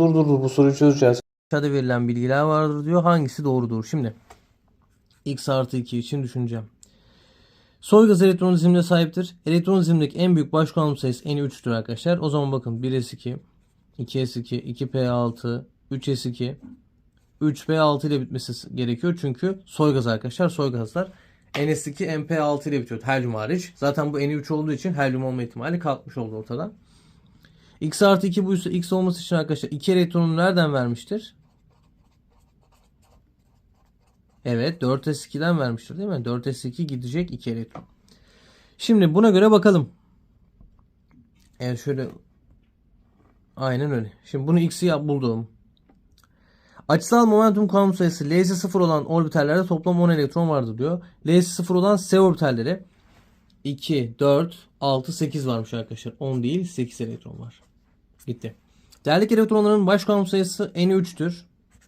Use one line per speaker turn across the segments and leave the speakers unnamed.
dur dur dur bu soruyu çözeceğiz.
Aşağıda verilen bilgiler vardır diyor. Hangisi doğrudur? Şimdi x artı 2 için düşüneceğim. Soy gaz elektron dizimine sahiptir. Elektron dizimindeki en büyük baş kuantum sayısı en 3'tür arkadaşlar. O zaman bakın 1s2, 2s2, 2p6, 3s2, 3p6 ile bitmesi gerekiyor. Çünkü soy gaz arkadaşlar. Soy gazlar ns2, mp6 ile bitiyor. Helyum hariç. Zaten bu n3 olduğu için helyum olma ihtimali kalkmış oldu ortadan. X artı 2 bu ise x olması için arkadaşlar 2 elektronunu nereden vermiştir? Evet 4s2'den vermiştir değil mi? 4s2 gidecek 2 elektron. Şimdi buna göre bakalım. Eğer şöyle aynen öyle. Şimdi bunu x'i buldum. Açısal momentum kuantum sayısı L'si 0 olan orbitallerde toplam 10 elektron vardır diyor. L'si 0 olan S orbitalleri 2, 4, 6, 8 varmış arkadaşlar. 10 değil 8 elektron var. Gitti. Değerlik elektronların baş kuantum sayısı n3'tür.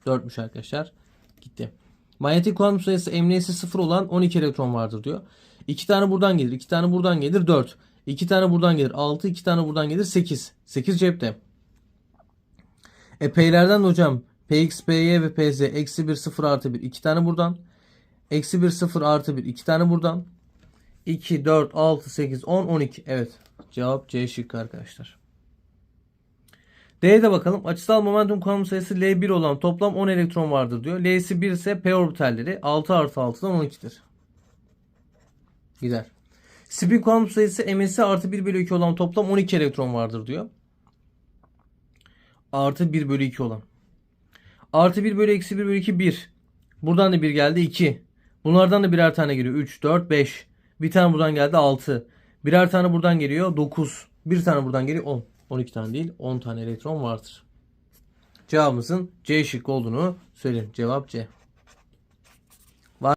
4'müş arkadaşlar. Gitti. Manyetik kuantum sayısı emniyesi 0 olan 12 elektron vardır diyor. 2 tane buradan gelir, 2 tane buradan gelir 4. 2 tane buradan gelir 6, 2 tane buradan gelir 8. 8 cepte. E P'lerden de hocam Px, Py ve Pz eksi 1, 0 artı 1. 2 tane buradan. Eksi 1, 0 artı 1. 2 tane buradan. 2, 4, 6, 8, 10, 12. Evet. Cevap C şıkkı arkadaşlar. D'ye de bakalım. Açısal momentum kuantum sayısı L1 olan toplam 10 elektron vardır diyor. L'si 1 ise P orbitalleri 6 artı 6'dan 12'dir. Gider. Spin kuantum sayısı M'si artı 1 bölü 2 olan toplam 12 elektron vardır diyor. Artı 1 bölü 2 olan. Artı 1 bölü eksi 1 bölü 2 1. Buradan da 1 geldi 2. Bunlardan da birer tane geliyor. 3, 4, 5. Bir tane buradan geldi 6. Birer tane buradan geliyor 9. Bir tane buradan geliyor 10. 12 tane değil 10 tane elektron vardır. Cevabımızın C şıkkı olduğunu söyleyelim. Cevap C.